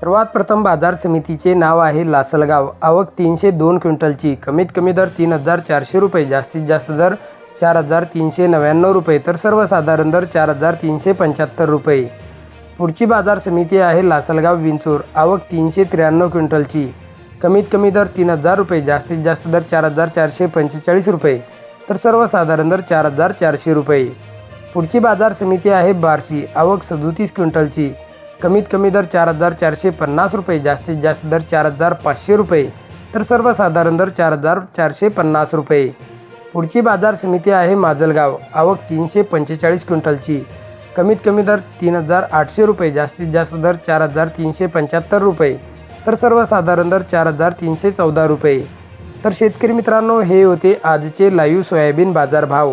सर्वात प्रथम बाजार समितीचे नाव आहे लासलगाव. आवक तीनशे दोन क्विंटलची. कमीत कमी दर तीन हजार चारशे रुपये. जास्तीत जास्त दर चार हजार तीनशे नव्याण्णव रुपये. तर सर्वसाधारण दर चार हजार तीनशे पंच्याहत्तर रुपये. पुढची बाजार समिती आहे लासलगाव विंचूर. आवक तीनशे त्र्याण्णव क्विंटलची. कमीत कमी दर तीन हजार रुपये. जास्तीत जास्त दर चार हजार चारशे पंचेचाळीस रुपये. तर सर्वसाधारण दर चार हजार चारशे रुपये. पुढची बाजार समिती आहे बार्शी. आवक सदोतीस क्विंटलची. कमीत कमी दर चार हजार चारशे पन्नास रुपये जास्तीत जास्त दर चार हजार पाचशे रुपये तर सर्वसाधारण दर चार हजार चारशे पन्नास रुपये. पुढची बाजार समिती आहे माजलगाव आवक तीनशे पंचेचाळीस क्विंटलची. कमीत कमी दर तीन हजार आठशे रुपये जास्तीत जास्त दर चार हजार तीनशे पंच्याहत्तर रुपये तर सर्वसाधारण दर चार हजार तीनशे चौदा रुपये. तर शेतकरी मित्रांनो हे होते आजचे लाईव्ह सोयाबीन बाजारभाव.